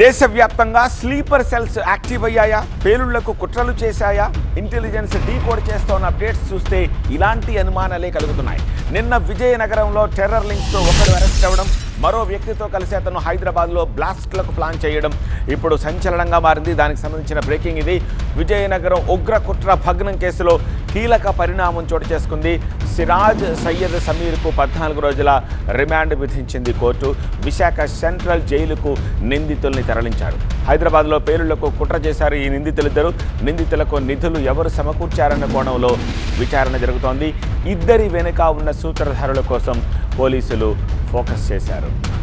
దేశవ్యాప్తంగా sleeper cells active అయ్యాయా? పేలుళ్ళకు కుట్రలు చేశాయా? ఇంటెలిజెన్స్ డీకోడ్ చేస్తోన్న అప్డేట్స్ చూస్తే ఇలాంటి అనుమానాలే కలుగుతున్నాయి. నిన్న విజయనగరంలో టెర్రర్ లింక్స్తో ఒకరు అరెస్ట్ అవ్వడం మరో వ్యక్తితో కలిసి అతను హైదరాబాద్లో బ్లాస్ట్లకు ప్లాన్ చేయడం. ఇప్పుడు సంచలనంగా మారింది. దానికి సంబంధించిన బ్రేకింగ్ ఇది. విజయనగరం ఉగ్ర కుట్ర భగ్నం కేసులో కీలక పరిణామం చోటు చేసుకుంది. సిరాజ్ సయ్యద్ సమీర్కు పద్నాలుగు రోజుల రిమాండ్ విధించింది కోర్టు. విశాఖ సెంట్రల్ జైలుకు నిందితుల్ని తరలించారు. హైదరాబాద్లో పేలుళ్ళకు కుట్ర చేశారు ఈ నిందితులిద్దరూ. నిందితులకు నిధులు ఎవరు సమకూర్చారన్న కోణంలో విచారణ జరుగుతోంది. ఇద్దరి వెనుక ఉన్న సూత్రధారుల కోసం పోలీసులు ఫోకస్ చేశారు.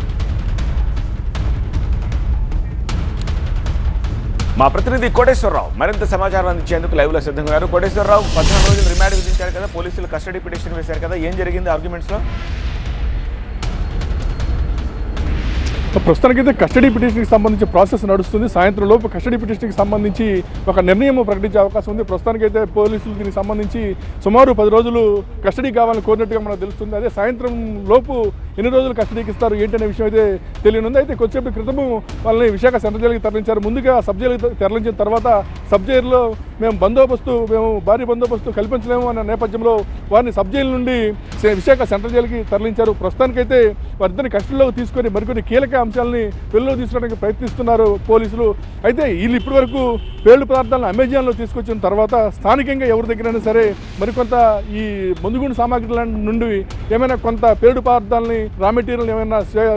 మా ప్రతినిధి కోటేశ్వరరావు మరింత సమాచారం అందించేందుకు లైవ్లో సిద్ధంగా ఉన్నారు. కోటేశ్వరరావు పద్నాలుగు రోజులు రిమాండ్ విధించారు కదా పోలీసులు కస్టడీ పిటిషన్ వేశారు కదా ఏం జరిగింది ఆర్గ్యుమెంట్స్లో? ప్రస్తుతానికైతే కస్టడీ పిటిషన్కి సంబంధించి ప్రాసెస్ నడుస్తుంది. సాయంత్రం లోపు కస్టడీ పిటిషన్కి సంబంధించి ఒక నిర్ణయం ప్రకటించే అవకాశం ఉంది. ప్రస్తుతానికైతే పోలీసులు దీనికి సంబంధించి సుమారు పది రోజులు కస్టడీ కావాలని కోరినట్టుగా మనకు తెలుస్తుంది. అదే సాయంత్రం లోపు ఎన్ని రోజులు కస్టడీకి ఇస్తారు ఏంటనే విషయం అయితే తెలియనుంది. అయితే కొద్దిసేపు క్రితము వాళ్ళని విశాఖ సెంట్రల్ జైలుకి తరలించారు. ముందుగా సబ్ జైలుకి తరలించిన తర్వాత సబ్ జైల్లో మేము బందోబస్తు మేము భారీ బందోబస్తు కల్పించలేము అన్న నేపథ్యంలో వారిని సబ్ జైలు నుండి విశాఖ సెంట్రల్ జైలుకి తరలించారు. ప్రస్తుతానికైతే వారిద్దరిని కస్టడీలోకి తీసుకొని మరికొన్ని కీలక అంశాలని వెలుగులో తీసుకోవడానికి ప్రయత్నిస్తున్నారు పోలీసులు. అయితే వీళ్ళు ఇప్పటి వరకు పదార్థాలను అమెజాన్లో తీసుకొచ్చిన తర్వాత స్థానికంగా ఎవరి దగ్గరైనా సరే మరికొంత ఈ మందుగుండు సామాగ్రి నుండి ఏమైనా కొంత పేడు పదార్థాలని రా మెటీరియల్ ఏమైనా సే-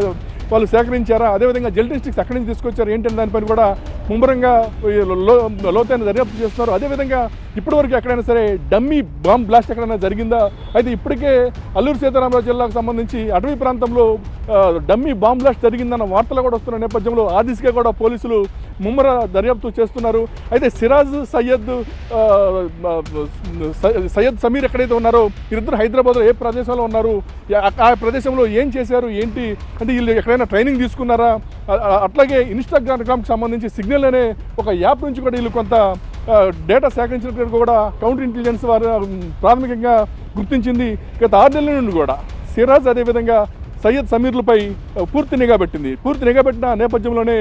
వాళ్ళు సేకరించారా? అదేవిధంగా జెల్ డిస్ట్రిక్ట్స్ ఎక్కడి నుంచి తీసుకొచ్చారు? ఏంటంటే దానిపైన కూడా ముమ్మరంగా లో- లోతైన దర్యాప్తు చేస్తున్నారు. అదేవిధంగా ఇప్పటివరకు ఎక్కడైనా సరే డమ్మీ బాంబ్ బ్లాస్ట్ ఎక్కడైనా జరిగిందా? అయితే ఇప్పటికే అల్లూరు సీతారామరాజు జిల్లాకు సంబంధించి అటవీ ప్రాంతంలో డమ్మీ బాంబ్ బ్లాస్ట్ జరిగిందన్న వార్తలు కూడా వస్తున్న నేపథ్యంలో ఆ దిశగా కూడా పోలీసులు ముమ్మర దర్యాప్తు చేస్తున్నారు. అయితే సిరాజ్ సయ్యద్ సయ్యద్ సమీర్ ఎక్కడైతే ఉన్నారో వీరిద్దరు హైదరాబాద్లో ఏ ప్రదేశంలో ఉన్నారు? ఆ- ప్రదేశంలో ఏం చేశారు? ఏంటి? అంటే వీళ్ళు ఎక్కడైనా ట్రైనింగ్ తీసుకున్నారా? అట్లాగే ఇన్స్టాగ్రామ్కి సంబంధించి సిగ్నల్ అనే ఒక యాప్ నుంచి కూడా వీళ్ళు కొంత డేటా సేకరించినట్టు కూడా కౌంటర్ ఇంటెలిజెన్స్ వారు ప్రాథమికంగా గుర్తించింది. గత ఆరు నెలల నుండి కూడా సిరాజ్ అదేవిధంగా సయ్యద్ సమీర్లపై పూర్తి నిఘా పెట్టింది. పూర్తి నిఘా పెట్టిన నేపథ్యంలోనే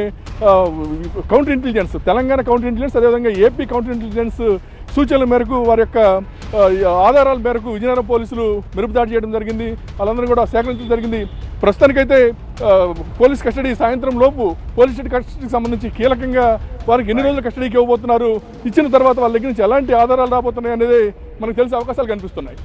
counter intelligence Telangana counter intelligence అదేవిధంగా ఏపీ కౌంటర్ ఇంటెలిజెన్స్ సూచనల మేరకు వారి యొక్క ఆధారాల మేరకు విజయనగరం పోలీసులు మెరుపుదాడి చేయడం జరిగింది. వాళ్ళందరూ కూడా సేకరించడం జరిగింది. ప్రస్తుతానికైతే పోలీస్ కస్టడీ సాయంత్రం లోపు పోలీస్ స్టేట్ కస్టడీకి సంబంధించి కీలకంగా వారికి ఎన్ని రోజులు కస్టడీకి ఇవ్వబోతున్నారు ఇచ్చిన తర్వాత వాళ్ళ దగ్గర నుంచి ఎలాంటి ఆధారాలు రాబోతున్నాయి అనేది మనకు తెలిసే అవకాశాలు కనిపిస్తున్నాయి.